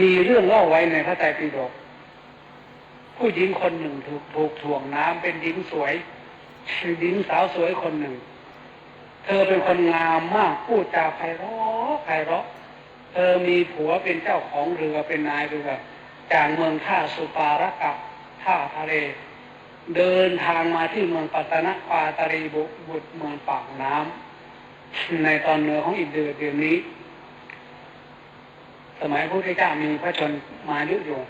มีเรื่องเล่าไว้ในพระไตรปิฎกผู้หญิงคนหนึ่งถูกถูกถ่วงน้ำเป็นหญิงสวยหญิงสาวสวยคนหนึ่ง เธอเป็นคนงามมากพูดจาไพเราะไพเราะ เธอมีผัวเป็นเจ้าของเรือเป็นนายเรือจากเมืองท่าสุปาระกับท่าทะเล เดินทางมาที่เมืองปัตตนะปาตรีบุบุตรเมืองปากน้ำในตอนเหนือของอินเดียเดือนนี้ สมัยพระพุทธเจ้ามีพระชนมายุอยู่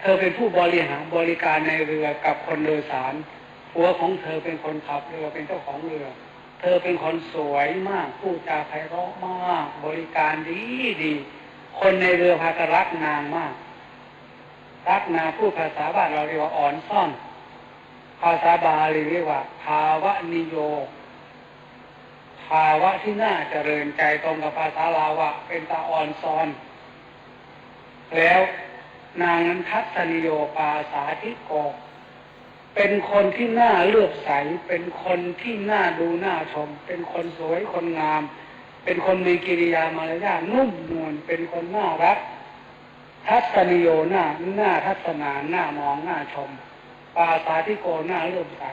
เธอเป็นผู้บริหารบริการในเรือกับคนโดยสารผัวของเธอเป็นคนขับเรือเป็นเจ้าของเรือ เธอเป็นคนสวยมากพูดจาไพเราะมาก บริการดีดี คนในเรือพากันรักนางมาก รักนางพูดภาษาบ้านเราเรียกว่าอ่อนซ่อน ภาษาบาลีเรียกว่าภาวะนิโย ภาวะที่น่าเจริญใจตรงกับภาษาลาวะ เป็นตาออนซอน แล้วนางนั้นทัศนิโยปาสาธิโกเป็นคนที่น่าเลือกใส เป็นคนที่น่าดูน่าชม เป็นคนสวยคนงาม เป็นคนมีกิริยามารยาทนุ่มนวล เป็นคนน่ารัก ทัศนิโยหน้าหน้าทัศนาหน้ามองหน้าชม ปาสาธิโกหน้าเลื่อมใส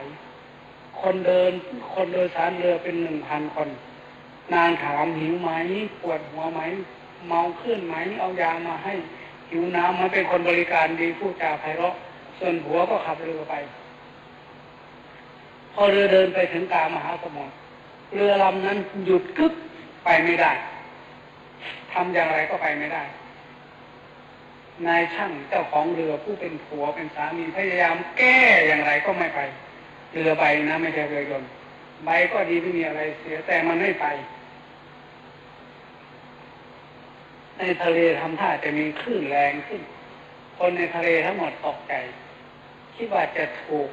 คนเดิน คนโดยสารเรือเป็นหนึ่งพันคน นางถามหิวไหมปวดหัวไหม เมาขึ้นไหมเอายามาให้ หิวน้ำมันเป็นคนบริการดีพูดจาไพเราะ ส่วนหัวก็ขับเรือไป พอเรือเดินไปถึงกลางมหาสมุทรเรือลำนั้นหยุดกึกไปไม่ได้ทำอย่างไรก็ไปไม่ได้นายช่างเจ้าของเรือผู้เป็นผัวเป็นสามีพยายามแก้อย่างไรก็ไม่ไป เรือใบนะไม่ใช่เรือยนต์ใบก็ดีไม่มีอะไรเสียแต่มันไม่ไป ในทะเลทำท่าจะมีคลื่นแรงขึ้น คนในทะเลทั้งหมดตกใจคิดว่าจะถูก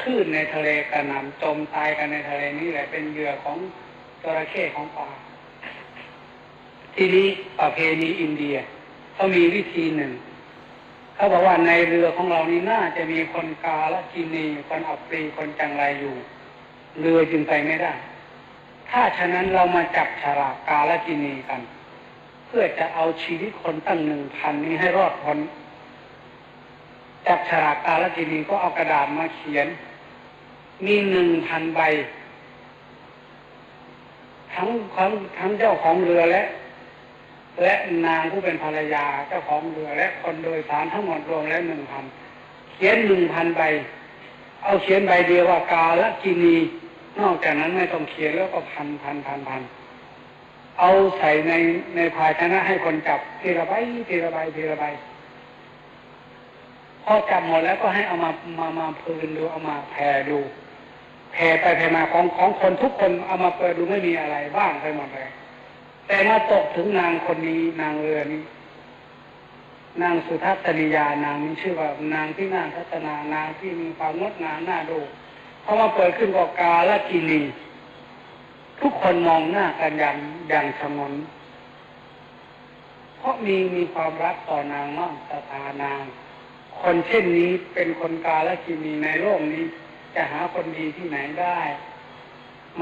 คลื่นในทะเลกระหน่ำจมตายกันในทะเลนี้แหละเป็นเหยื่อของจระเข้ของปลาทีนี้ประเพณีอินเดียเขามีวิธีหนึ่ง เขาบอกว่าในเรือของเรานี้น่าจะมีคนกาละกินีคนอัปรีคนจังไรอยู่ เรือจึงไปไม่ได้ ถ้าฉะนั้นเรามาจับฉลากกาละกินีกัน เพื่อจะเอาชีวิตคนตั้งหนึ่งพันนี้ให้รอดพ้นจับฉลากกาละกินีก็เอากระดาษมาเขียน มีหนึ่งพันใบ ทั้งทั้งทั้งเจ้าของเรือและ และนางผู้เป็นภรรยาเจ้าของเรือและคนโดยสารทั้งหมดรวมแล้วหนึ่งพันเขียนหนึ่งพันใบ เอาเขียนใบเดียวว่ากาละกินีนอกจากนั้นไม่ต้องเขียนแล้วก็พันพันพันพันเอาใส่ในในภาชนะให้คนจับทีละใบทีละใบทีละใบพอจับหมดแล้วก็ให้เอามามามาพืนดูเอามาแผ่ดูแผ่ไปแผ่มาของของคนทุกคนเอามาเปิดดูไม่มีอะไรบ้างไปหมดเลย แต่มาตกถึงนางคนนี้นางเรือนี้ นางสุทัศนียานางนี้ชื่อว่านางที่น่าทัศนานางที่มีความงดงามน่าดูพอมาเปิดขึ้นก็กาละกินีทุกคนมองหน้ากันอย่างอย่างสงนเพราะมีมีความรักต่อนางมากศรัทธานาง คนเช่นนี้เป็นคนกาละกินีในโลกนี้ จะหาคนดีที่ไหนได้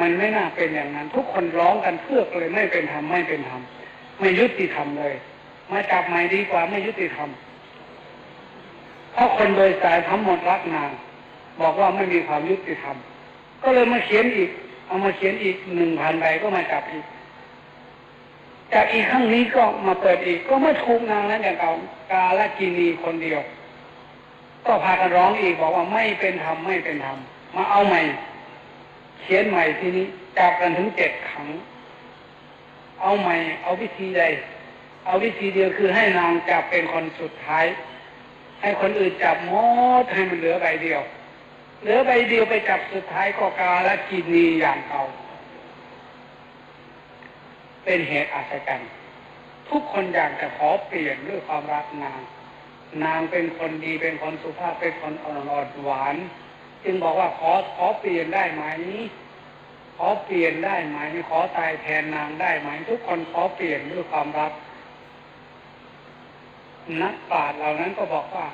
มันไม่น่าเป็นอย่างนั้น ทุกคนร้องกันเพื่อเลยไม่เป็นธรรมไม่เป็นธรรมไม่ยุติธรรมเลยมาจับใหม่ดีกว่าไม่ยุติธรรมเพราะคนโดยสายทั้งหมดรักนางบอกว่าไม่มีความยุติธรรม ก็เลยมาเขียนอีก เอามาเขียนอีกหนึ่งพันใบก็มาจับอีกจากอีกครั้งนี้ก็มาเปิดอีก ก็ไม่ถูกนางนั้นอย่างเก่ากาละกินีคนเดียว ก็พากันร้องอีกบอกว่าไม่เป็นธรรมไม่เป็นธรรมมาเอาใหม่ เขียนใหม่ทีนี้จับกันถึงเจ็ดครั้งเอาใหม่ เอาวิธีใด เอาวิธีเดียวคือให้นางจับเป็นคนสุดท้าย ให้คนอื่นจับหมดให้มันเหลือใบเดียว เหลือใบเดียวไปจับสุดท้ายก็กาและกินีอย่างเก่าเป็นเหตุอัศจรรย์ทุกคนอยากจะขอเปลี่ยนด้วยความรักนาง นางเป็นคนดีเป็นคนสุภาพเป็นคนอ่อนหวาน จึงบอกว่าขอขอเปลี่ยนได้ไหม ขอเปลี่ยนได้ไหม ขอตายแทนนางได้ไหม ทุกคนขอเปลี่ยนด้วยความรัก นักปราชญ์เหล่านั้นก็บอกว่า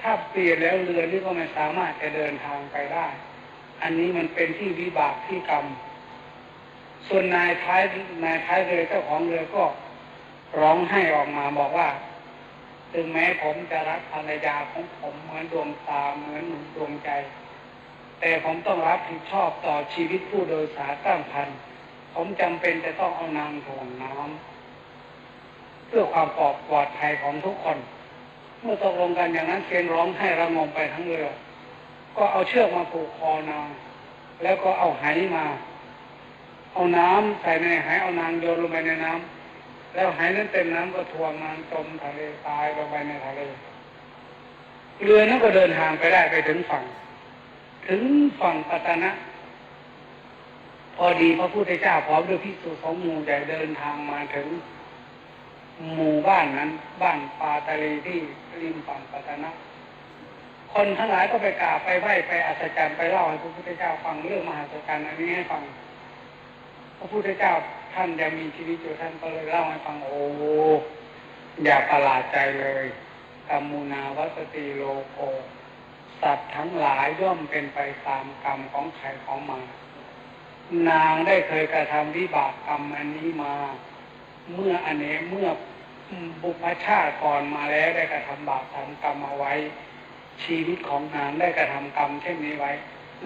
ถ้าเปลี่ยนแล้วเรือนี้ก็ไม่สามารถจะเดินทางไปได้ อันนี้มันเป็นที่วิบากที่กรรม ส่วนนายท้ายนายท้ายเรือเจ้าของเรือก็ร้องไห้ออกมาบอกว่าถึงแม้ผมจะรักภรรยาของผมเหมือนดวงตาเหมือนดวงใจ แต่ผมต้องรับผิดชอบต่อชีวิตผู้โดยสารตั้งพัน ผมจำเป็นจะต้องเอานางถ่วงน้ำเพื่อความปลอดปลอดภัยของทุกคน เมื่อตกลงกันอย่างนั้นเสียงร้องให้ระงมไปทั้งเรือ ก็เอาเชือกมาผูกคอนาง แล้วก็เอาไหมา เอาน้ำใส่ในไหเอานางโยนลงไปในน้ำแล้วไหนั้นเต็มน้ำก็ทวงนางจมทะเลตายลงไปในทะเลเรือนั้นก็เดินทางไปได้ไปถึงฝั่ง ถึงฝั่งปัตตนะ พอดีพระพุทธเจ้าพร้อมด้วยพิสุสองหมู่ใหญ่เดินทางมาถึงหมู่บ้านนั้น บ้านปาตะลีที่ริมฝั่งปัตตนะ คนทั้งหลายก็ไปกราบไปไหว้ไปอัศจรรย์ไปเล่าให้พระพุทธเจ้าฟังเรื่องมหัศจรรย์อันนี้ให้ฟัง พระพุทธเจ้าท่านยังมีชีวิตอยู่ท่านก็เลยเล่าให้ฟังโอ้อย่าประหลาดใจเลยกัมมูนาวัสติโลโก สัตว์ทั้งหลายย่อมเป็นไปตามกรรมของใครของมัน นางได้เคยกระทำวิบากกรรมอันนี้มา เมื่ออันเนเมื่อบุพชาติก่อนมาแล้วได้กระทำบาปทำกรรมเอาไว้ ชีวิตของนางได้กระทำกรรมเช่นนี้ไว้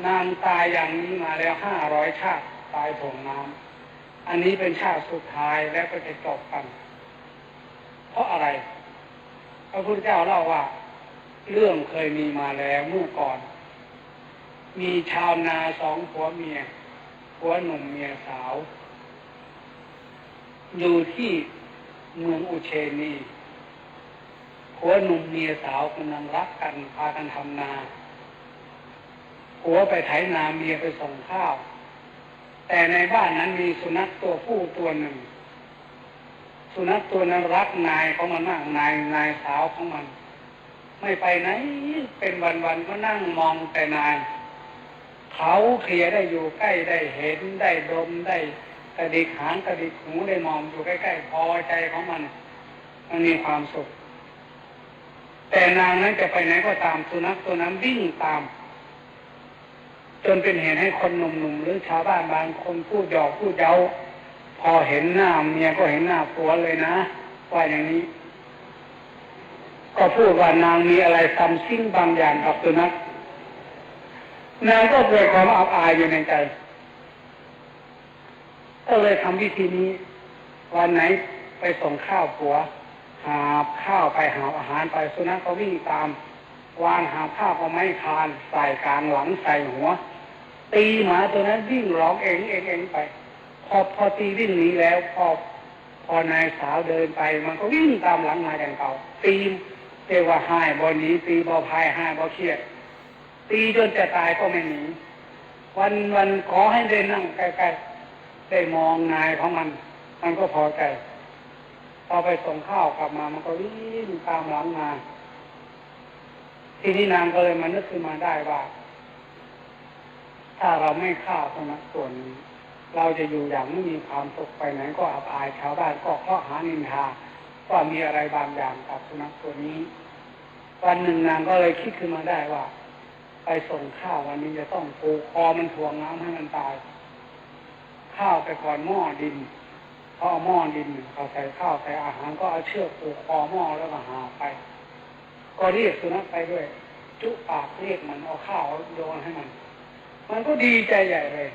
นางตายอย่างนี้มาแล้วห้าร้อยชาติตายถ่วงน้ำอันนี้เป็นชาติสุดท้ายแล้วก็จะจบกัน เพราะอะไรพระพุทธเจ้าเล่าว่า เรื่องเคยมีมาแล้วเมื่อก่อน มีชาวนาสองผัวเมียผัวหนุ่มเมียสาว อยู่ที่เมืองอุเชนีผัวหนุ่มเมียสาวกำลังรักกันพากันทำนาผัวไปไถนาเมียไปส่งข้าว แต่ในบ้านนั้นมีสุนัขตัวผู้ตัวหนึ่ง สุนัขตัวนั้นรักนายของมันมากนายนายสาวของมัน ไม่ไปไหน เป็นวันๆก็นั่งมองแต่นาย เขาเคลียได้อยู่ใกล้ได้เห็นได้ดมได้กระดิกหางกระดิกหูได้มองอยู่ใกล้ๆพอใจของมัน มันมีความสุข แต่นางนั้นจะไปไหนก็ตามสุนัขตัวนั้นวิ่งตาม จนเป็นเหตุให้คนหนุ่มๆหรือชาวบ้านบางคนพูดหยอกพูดเย้าพอเห็นหน้าเมียก็เห็นหน้าผัวเลยนะว่าอย่างนี้ ก็พูดว่านางมีอะไรซัมซิ่งบางอย่างกับสุนัขนางก็เกิดความอับอายอยู่ในใจ ก็เลยทำวิธีนี้ วันไหนไปส่งข้าวผัว หาข้าวไปหาอาหารไปสุนัขก็วิ่งตาม วางหาผ้าวก็ไม้คาน ใส่กลางหลังใส่หัว ตีหมาตัวนั้นวิ่งร้องเองเองเองไปพอพอตีวิ่งหนีแล้วพอพอนายสาวเดินไป มันก็วิ่งตามหลังมาอย่างเก่าตี เรียกว่าหายบอนี้ตีบอพายหายบอเครียดตีจนจะตายก็ไม่หนีวันวันขอให้ได้นั่งใกล้ๆได้มองนายของมัน มันก็พอใจพอไปส่งข้าวกลับมา มันก็วิ่งตามหลังมาทีนี้นางก็เลยมานึกขึ้นมาได้ว่า ถ้าเราไม่ฆ่าตรงนั้นส่วน เราจะอยู่อย่างไม่มีความสุขไปไหนก็อับอายชาวบ้านก็ข้อหานินทา ว่ามีอะไรบางอย่างกับสุนัขตัวนี้ วันหนึ่งนางก็เลยคิดขึ้นมาได้ว่า ไปส่งข้าววันนี้จะต้องปูคอมันถ่วงน้ำให้มันตาย ข้าวไปก่อนหม้อดินเขาเอาหม้อดินเขาใส่ข้าวใส่อาหารก็เอาเชือกปูคอหม้อแล้วก็หาไป ก็เรียกสุนัขไปด้วย จุปากเรียกมันเอาข้าวโยนให้มัน มันก็ดีใจใหญ่เลย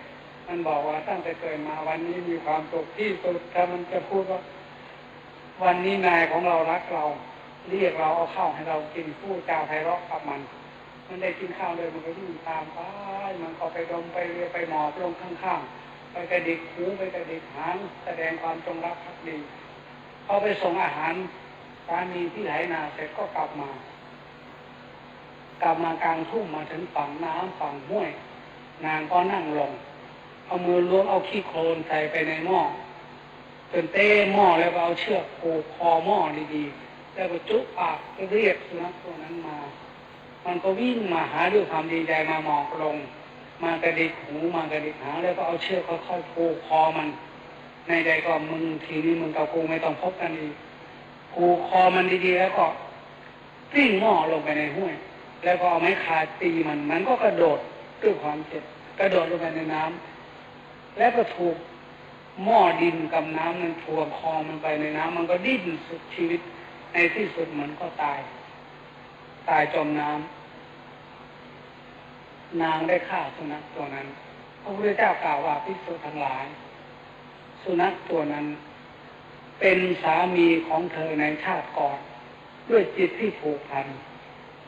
มันบอกว่าตั้งแต่เกิดมาวันนี้มีความสุขที่สุดถ้ามันจะพูดว่า วันนี้นายของเรารักเราเรียกเราเอาข้าวให้เรากินพูดจาไพเราะกับมัน มันได้กินข้าวเลยมันก็วิ่งตามไปมันก็ไปดมไปเรียไปหมอบลงข้างๆไปกระดิกหูไปกระดิกหางแสดงความจงรักภักดีพอไปส่งอาหารสามีที่ไหนาเสร็จก็กลับมา กลับมากลางทุ่งมาถึงฝั่งน้ำฝั่งห้วย นางก็นั่งลง เอามือล้วงเอาขี้โคลนใส่ไปในหม้อ จนเต้หม้อแล้วก็เอาเชือกผูกคอหม้อดีๆแล้วก็จุปากเรียกสุนัขตัวนั้นมา มันก็วิ่งมาหาด้วยความดีใจมาหมอกลง มากระดิกหูมากระดิกหางแล้วก็เอาเชือกค่อยๆผูกคอมัน ในใจก็มึงทีนี้มึงกับกูไม่ต้องพบกันอีกผูกคอมันดีๆแล้วก็วิ่งหม้อลงไปในห้วย แล้วก็เอาไม้คาตีมัน มันก็กระโดดด้วยความเจ็บกระโดดลงไปในน้ำแล้วก็ถูก หม้อดินกับน้ำมันถ่วงคอมันไปในน้ำมันก็ดิ้นสุดชีวิต ในที่สุดมันก็ตาย ตายจมน้ำนางได้ฆ่าสุนัขตัวนั้นพระพุทธเจ้ากล่าวว่าพิสุทั้งหลาย สุนัขตัวนั้น เป็นสามีของเธอในชาติก่อน ด้วยจิตที่ผูกพัน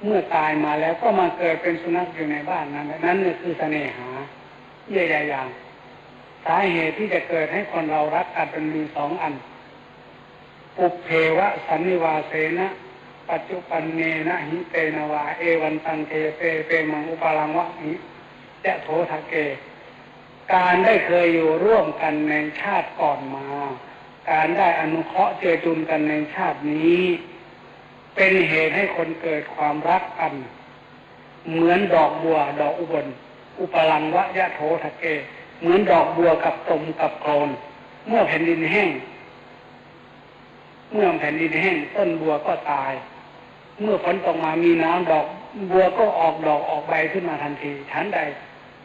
เมื่อตายมาแล้วก็มาเกิดเป็นสุนัขอยู่ในบ้านนั้น นั่นนี่คือเสน่หาเย่ยอย่าง สาเหตุที่จะเกิดให้คนเรารักกันเป็นมีสองอัน ปุเพวะสันนิวาเสนะปัจจุปันเนนะหิเตนวา เอวันตังเทเปเปมังอุปาลังวะหิจะโททะเก การได้เคยอยู่ร่วมกันในชาติก่อนมา การได้อนุเคราะห์เจอจุนกันในชาตินี้ เป็นเหตุให้คนเกิดความรักกัน เหมือนดอกบัว ดอกอุบล อุปลังวะยะโททะเก เหมือนดอกบัวกับตมกับโคลนเมื่อแผ่นดินแห้ง เมื่อแผ่นดินแห้ง ต้นบัวก็ตาย เมื่อฝนตกมามีน้ำดอกบัวก็ออกดอกออกใบขึ้นมาทันทีฉันใด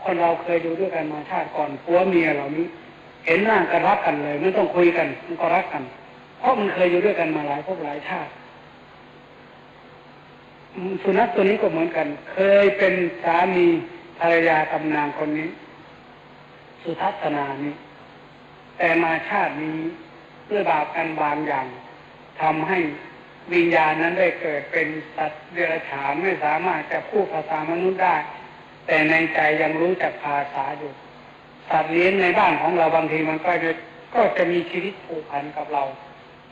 คนเราเคยอยู่ด้วยกันมาชาติก่อนผัวเมียเหล่านี้ เห็นหน้ากันรักกันเลยไม่ต้องคุยกันมันก็รักกัน เพราะมันเคยอยู่ด้วยกันมาหลายภพหลายชาติสุนัขตัวนี้ก็เหมือนกัน เคยเป็นสามีภรรยากำนางคนนี้ สุทัศนานี้ แต่มาชาตินี้ด้วยบาปกันบางอย่างทำให้วิญญาณนั้นได้เกิดเป็นสัตว์เดรัจฉานไม่สามารถจะพูดภาษามนุษย์ได้ แต่ในใจยังรู้จักภาษาอยู่ สัตว์เลี้ยงในบ้านของเราบางทีมันก็จะก็จะมีชีวิตผูกพันกับเรา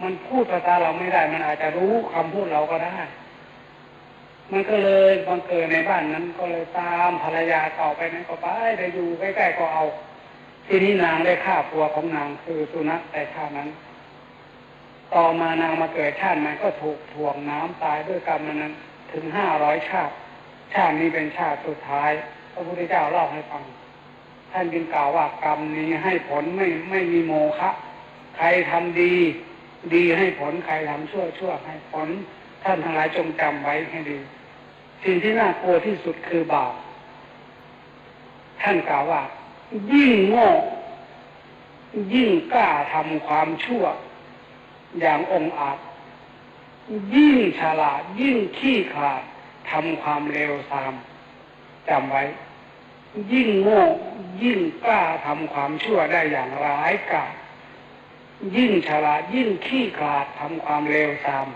มันพูดภาษาเราไม่ได้ มันอาจจะรู้คำพูดเราก็ได้ มันก็เลยบังเกิดในบ้านนั้นก็เลยตามภรรยาเก่าไปนั้นก็ไปได้อยู่ใกล้ๆก็เอา ทีนี้นางได้ฆ่าผัวของนางคือสุนัขแต่ชานั้น ต่อมานางมาเกิดชาติใหม่ก็ถูกถ่วงน้ำตายด้วยกรรมนั้นถึงห้าร้อยชาติ ชาตินี้เป็นชาติสุดท้ายพระพุทธเจ้าเล่าให้ฟัง ท่านจึงกล่าวว่ากรรมนี้ให้ผลไม่ไม่มีโมฆะใครทำดี ดีให้ผลใครทำชั่วชั่วให้ผล ท่านทั้งหลายจงจำไว้ให้ดี สิ่งที่น่ากลัวที่สุดคือบาปท่านกล่าวว่า ยิ่งโง่ยิ่งกล้าทำความชั่ว อย่างองอาจ ยิ่งฉลาด ยิ่งขี้ขลาดทำความเลวทรามจำไว้ ยิ่งโง่ยิ่งกล้าทำความชั่วได้อย่างร้ายกาจยิ่งฉลาดยิ่งขี้ขลาดทำความเลวทราม